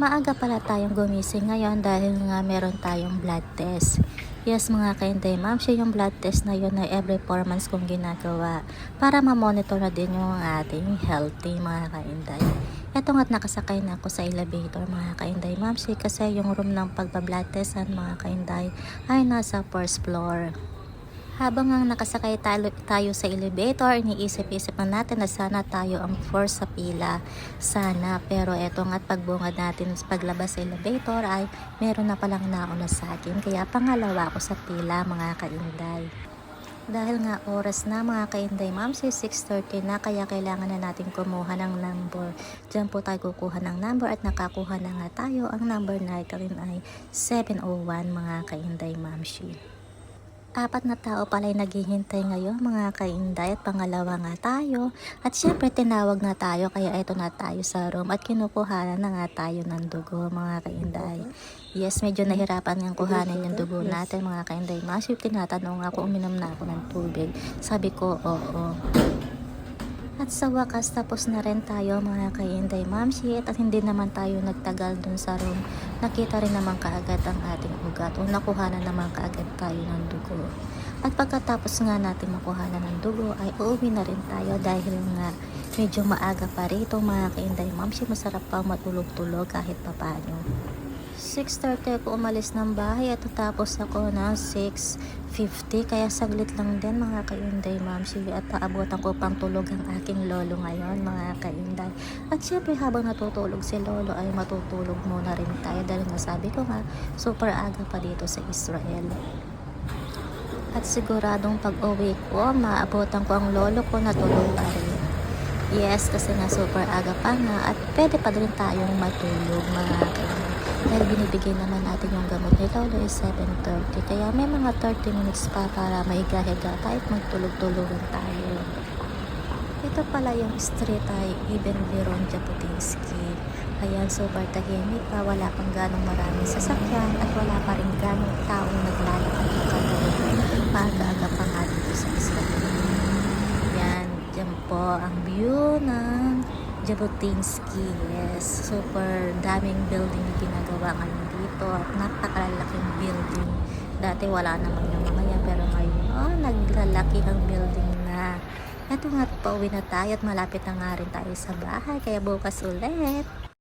Maaga pala tayong gumising ngayon dahil nga meron tayong blood test. Yes mga kainday, ma'am, siya yung blood test na yun na every 4 months kong ginagawa para ma-monitor na din yung ating healthy mga kainday. Ito nga't nakasakay na ako sa elevator mga kainday, ma'am, siya kasi yung room ng pagba-blood testan mga kainday ay nasa first floor. Habang ang nakasakay tayo, tayo sa elevator, iniisip-isip na natin na sana tayo ang first sa pila. Sana. Pero eto nga't pagbungad natin sa paglabas sa elevator ay meron na palang nauna sa akin. Kaya pangalawa ako sa pila mga kainday. Dahil nga oras na mga kainday ma'am, si 6.30 na kaya kailangan na natin kumuha ng number. Diyan po tayo kukuha ng number at nakakuha na nga tayo. Ang number natin ay 701 mga kainday ma'am. Apat na tao pala yung naghihintay ngayon mga kainday at pangalawa nga tayo. At syempre tinawag na tayo kaya ito na tayo sa room at kinukuhanan na nga tayo ng dugo mga kainday. Yes, medyo nahirapan nga kuhanin yung dugo natin mga kainday. Masip tinatanong ako uminom na ako ng tubig. Sabi ko, oo. At sa wakas, tapos na rin tayo mga kainday ma'am shit at hindi naman tayo nagtagal dun sa room. Nakita rin naman kaagad ang ating ugat o nakuha na naman kaagad tayo ng dugo. At pagkatapos nga natin makuha na ng dugo ay uuwi na rin tayo dahil nga medyo maaga pa rito mga kainday ma'am masarap pa matulog-tulog kahit papano. 6.30 ako umalis ng bahay at tapos ako ng 6.50 kaya saglit lang din mga kainday ma'am. Sige at paabotan ko pang tulog ang aking lolo ngayon mga kainday. At syempre habang natutulog si lolo ay matutulog muna rin tayo. Dahil nasabi ko nga super aga pa dito sa Israel. At siguradong pag uwi ko maabotan ko ang lolo ko na tulog pa rin. Yes, kasi nga super aga pa nga at pwede pa rin tayong matulog mga kaibigan. Dahil binibigay naman natin yung gamot ni Lolo is 7.30. Kaya may mga 30 minutes pa para maigahiga tayo at magtulog-tulogan tayo. Ito pala yung street ay Ibn Viron Jabotinsky. Ayan, super tahimik pa. Wala pang ganong maraming sasakyan at wala pa rin ganong taong naglalakad ng kalooban. Maaga-aga pa nga dito sa Israel. Yan, dyan po ang view ng Jabotinsky. Yes, super daming building na ginagawa ngayon dito at napakalalaking building. Dati wala naman yung mga yan pero ngayon, oh, naglalaki ang building na. Ito nga, pauwi na tayo at malapit na nga rin tayo sa bahay. Kaya bukas ulit.